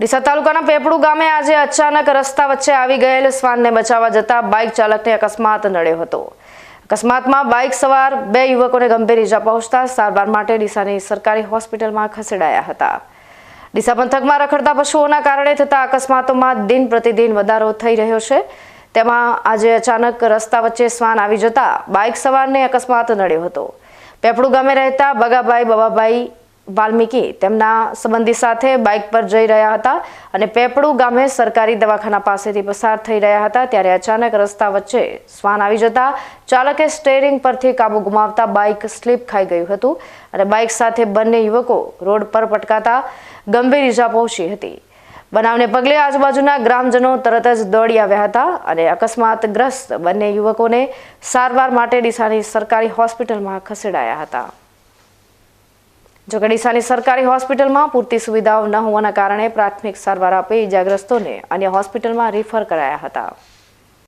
ડીસા તાલુકાના પેપડુ ગામે આજે અચાનક રસ્તા વચ્ચે આવી ગયેલ શ્વાનને બચાવવા જતા બાઇક ચાલકને અકસ્માત નડ્યો હતો. અકસ્માતમાં બાઇક સવાર બે યુવકોને ગંભીર ઇજા પહોંચતા સારવાર માટે ડીસાની સરકારી હોસ્પિટલમાં ખસેડાયા હતા. ડીસા પંથકમાં રખડતા પશુઓના કારણે થતા અકસ્માતોમાં દિન પ્રતિદિન વધારો થઈ રહ્યો છે. તેમાં આજે અચાનક રસ્તા વચ્ચે શ્વાન આવી જતા બાઇક સવારને અકસ્માત નડ્યો હતો. પેપડુ ગામે રહેતા બગાભાઈ, બબાભાઈ વાલ્મીકી તેમના સંબંધી સાથે બાઇક પર જઈ રહ્યા હતા અને પેપડુ ગામે સરકારી દવાખાના પાસેથી પસાર થઈ રહ્યા હતા ત્યારે અચાનક રસ્તા વચ્ચે શ્વાન આવી જતા ચાલકે સ્ટેરિંગ પરથી કાબુ ગુમાવતા બાઇક સ્લીપ ખાઈ ગયું હતું અને બાઇક સાથે બંને યુવકો રોડ પર પટકાતા ગંભીર ઇજા પહોંચી હતી. બનાવને પગલે આજુબાજુના ગ્રામજનો તરત જ દોડી આવ્યા હતા અને અકસ્માતગ્રસ્ત બંને યુવકોને સારવાર માટે ડીસાની સરકારી હોસ્પિટલમાં ખસેડાયા હતા. જોકે ડીસાની સરકારી હોસ્પિટલમાં પૂરતી સુવિધાઓ ન હોવાના કારણે પ્રાથમિક સારવાર આપી ઇજાગ્રસ્તોને અન્ય હોસ્પિટલમાં રિફર કરાયા હતા.